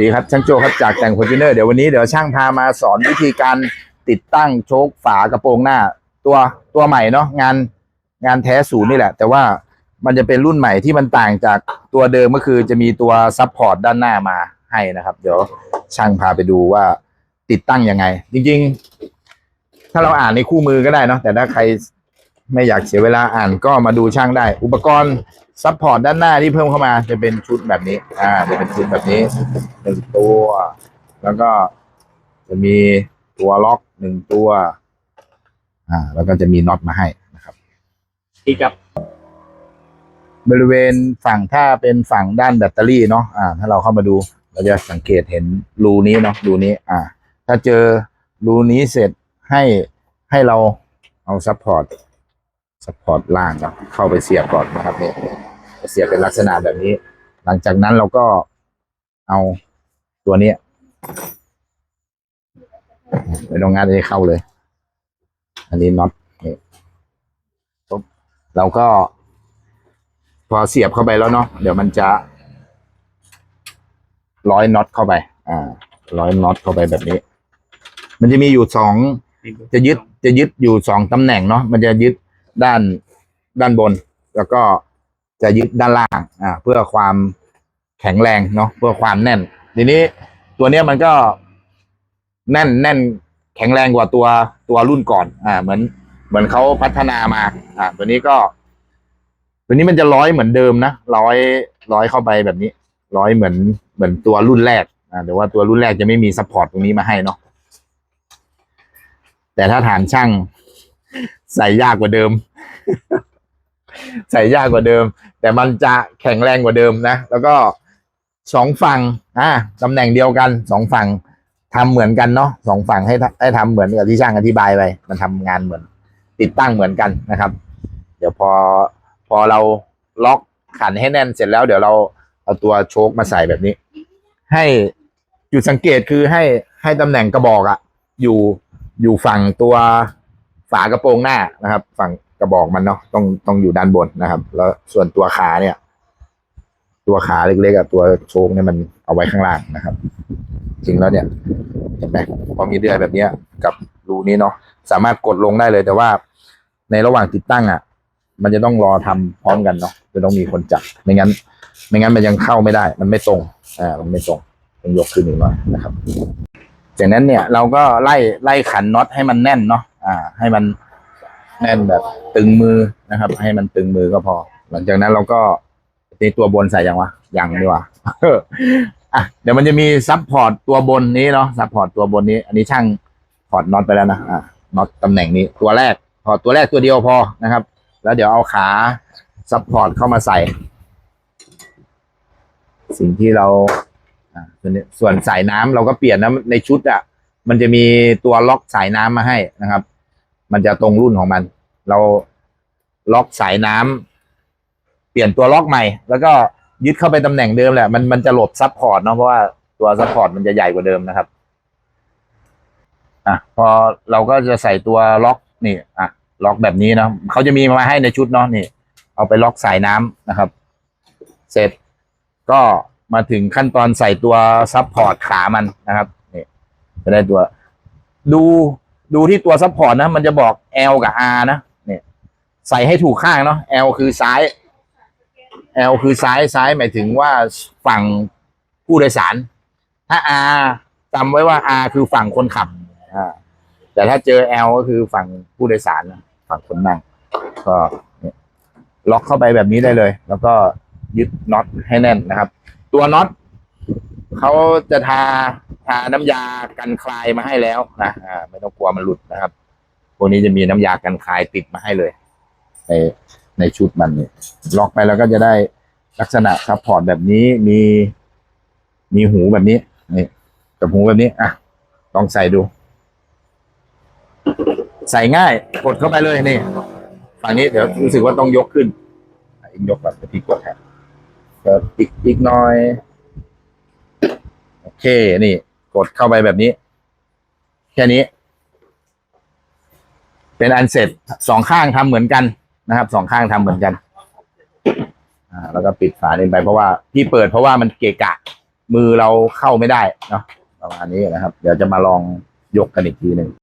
ดีครับช่างโจครับจากแต่งฟอร์จูเนอร์เดี๋ยววันนี้เดี๋ยวช่างพามาสอนวิธีการติดตั้งโชคฝากระโปรงหน้า ตัวตัวใหม่เนาะงานงานแท้ศูนย์นี่แหละ แต่ว่ามันจะเป็นรุ่นใหม่ที่มันต่างจากตัวเดิมก็คือจะมีตัวซับพอร์ตด้านหน้ามาให้นะครับ เดี๋ยวช่างพาไปดูว่าติดตั้งยังไง จริง ๆ ถ้าเราอ่านในคู่มือก็ได้เนาะแต่ถ้าใคร ไม่อยากเสียเวลาอ่านก็มาดูช่างได้ อุปกรณ์ซับพอร์ตด้านหน้าที่เพิ่มเข้ามาจะเป็นชุดแบบนี้ อ่า จะเป็นชุดแบบนี้หนึ่งตัว แล้วก็จะมีตัวล็อกหนึ่งตัว อ่า แล้วก็จะมีน็อตมาให้นะครับที่กับบริเวณฝั่งถ้าเป็นฝั่งด้านแบตเตอรี่เนาะอ่า ถ้าเราเข้ามาดูเราจะสังเกตเห็นรูนี้เนาะรูนี้ อ่า ถ้าเจอรูนี้เสร็จให้ให้เราเอาซัพพอร์ต ซัพพอร์ตล่างนะเข้าไปเสียบก่อนนะครับเนี่ยเสียบเป็นลักษณะแบบนี้ หลังจากนั้นเราก็เอาตัวนี้ไม่ต้องงานให้เข้าเลย อันนี้น็อตนี่ปุ๊บเราก็ พอเสียบเข้าไปแล้วเนาะเดี๋ยวมันจะร้อยน็อตเข้าไป อ่า ร้อยน็อตเข้าไปแบบนี้ มันจะมีอยู่สอง จะยึด จะยึดอยู่สองตำแหน่งเนาะ มันจะยึด ด้านด้านบน แล้วก็จะยึดด้านล่างอ่าเพื่อความแข็งแรงเนาะเพื่อความแน่น ทีนี้ตัวเนี้ยมันก็แน่นแน่นแข็งแรงกว่าตัวตัวรุ่นก่อน อ่า เหมือน เหมือนเขาพัฒนามา อ่า ตัวนี้ก็ ตัวนี้มันจะร้อยเหมือนเดิมนะร้อยร้อยเข้าไปแบบนี้ ร้อยเหมือนเหมือนตัวรุ่นแรก อ่าแต่ว่าตัวรุ่นแรกจะไม่มีซัพพอร์ตตรงนี้มาให้เนาะแต่ถ้าฐานช่าง ใส่ยากกว่าเดิม ใส่ยากกว่าเดิม แต่มันจะแข็งแรงกว่าเดิมนะ แล้วก็สองฝั่งอ่าตำแหน่งเดียวกันสองฝั่งทำเหมือนกันเนาะสองฝั่งให้ให้ทำเหมือนกับที่ช่างอธิบายไปมันทำงานเหมือน ติดตั้งเหมือนกันนะครับ เดี๋ยวพอพอเราล็อกขันให้แน่นเสร็จแล้วเดี๋ยวเราเอาตัวโชคมาใส่แบบนี้ ให้จุดสังเกตคือให้ให้ตำแหน่งกระบอกอะอยู่อยู่ฝั่งตัว ฝากระโปรงหน้านะครับ ฝั่งกระบอกมันเนาะต้องต้องอยู่ด้านบนนะครับ แล้วส่วนตัวขาเนี่ย ตัวขาเล็กๆอะตัวโชคเนี่ยมันเอาไว้ข้างล่างนะครับ จริงแล้วเนี่ยเห็นไหมพอมีเดือยแบบเนี้ย กับรูนี้เนาะสามารถกดลงได้เลยแต่ว่าในระหว่างติดตั้งอะ มันจะต้องรอทำพร้อมกันเนาะจะต้องมีคนจับไม่งั้น ไม่งั้นมันยังเข้าไม่ได้ มันไม่ตรงอ่ามันไม่ตรงต้องยกขึ้นอีกหน่อยนะครับ จากนั้นเนี่ยเราก็ไล่ไล่ขันน็อตให้มันแน่นเนาะ อ่า ให้มันแน่นแบบตึงมือนะครับ ให้มันตึงมือก็พอ หลังจากนั้นเราก็ในตัวบนใส่ยังวะยังดีกว่าอะเดี๋ยวมันจะมีซับพอร์ตตัวบนนี้เนาะซับพอร์ตตัวบนนี้ อันนี้ช่างถอดน็อตไปแล้วนะอะน็อตตำแหน่งนี้ตัวแรกถอดตัวแรกตัวเดียวพอนะครับ แล้วเดี๋ยวเอาขาซับพอร์ตเข้ามาใส่ สิ่งที่เราอ่าส่วนสายน้ำเราก็เปลี่ยนนะในชุดอะ มันจะมีตัวล็อกสายน้ำมาให้นะครับ มันจะตรงรุ่นของมัน เราล็อกสายน้ำเปลี่ยนตัวล็อกใหม่ แล้วก็ยึดเข้าไปตำแหน่งเดิมแหละ มันมันจะหลบซับพอร์ตเนาะเพราะว่าตัวซับพอร์ตมันจะใหญ่กว่าเดิมนะครับ อะ พอเราก็จะใส่ตัวล็อกนี่ อะ ล็อกแบบนี้เนาะเขาจะมีมาให้ในชุดเนาะนี่ เอาไปล็อกสายน้ำนะครับ เสร็จก็มาถึงขั้นตอนใส่ตัวซับพอร์ตขามันนะครับนี่จะได้ตัวดู ดูที่ตัวซับพอร์ตนะ มันจะบอก L กับ R นะเนี่ยใส่ให้ถูกข้างเนาะ L คือซ้าย L คือซ้ายซ้ายหมายถึงว่าฝั่งผู้โดยสาร ถ้า R จำไว้ว่า R คือฝั่งคนขับอ่าแต่ถ้าเจอ L ก็คือฝั่งผู้โดยสารนะฝั่งคนนั่ง ก็เนี่ยล็อกเข้าไปแบบนี้ได้เลย แล้วก็ยึดน็อตให้แน่นนะครับ ตัวน็อตเขาจะทา ทาน้ำยากันคลายมาให้แล้วนะอ่าไม่ต้องกลัวมันหลุดนะครับพวกนี้จะมีน้ำยากันคลายติดมาให้เลย ในในชุดมันเนี่ยล็อกไปแล้วก็จะได้ลักษณะซัพพอร์ตแบบนี้มีมีหูแบบนี้นี่กับหูแบบนี้ อะ ลองใส่ดู ใส่ง่าย กดเข้าไปเลยนี่ฝั่งนี้เดี๋ยวรู้สึกว่าต้องยกขึ้นอีกยกแบบที่กดแทนเปิดอีกอีกน่อย โอเค นี่ กดเข้าไปแบบนี้ แค่นี้ เป็นอันเสร็จสองข้างทำเหมือนกันนะครับสองข้างทำเหมือนกันอ่าแล้วก็ปิดฝาเล่นไปเพราะว่าที่เปิดเพราะว่ามันเกะกะ มือเราเข้าไม่ได้เนาะประมาณนี้นะครับ เดี๋ยวจะมาลองยกกันอีกทีหนึ่ง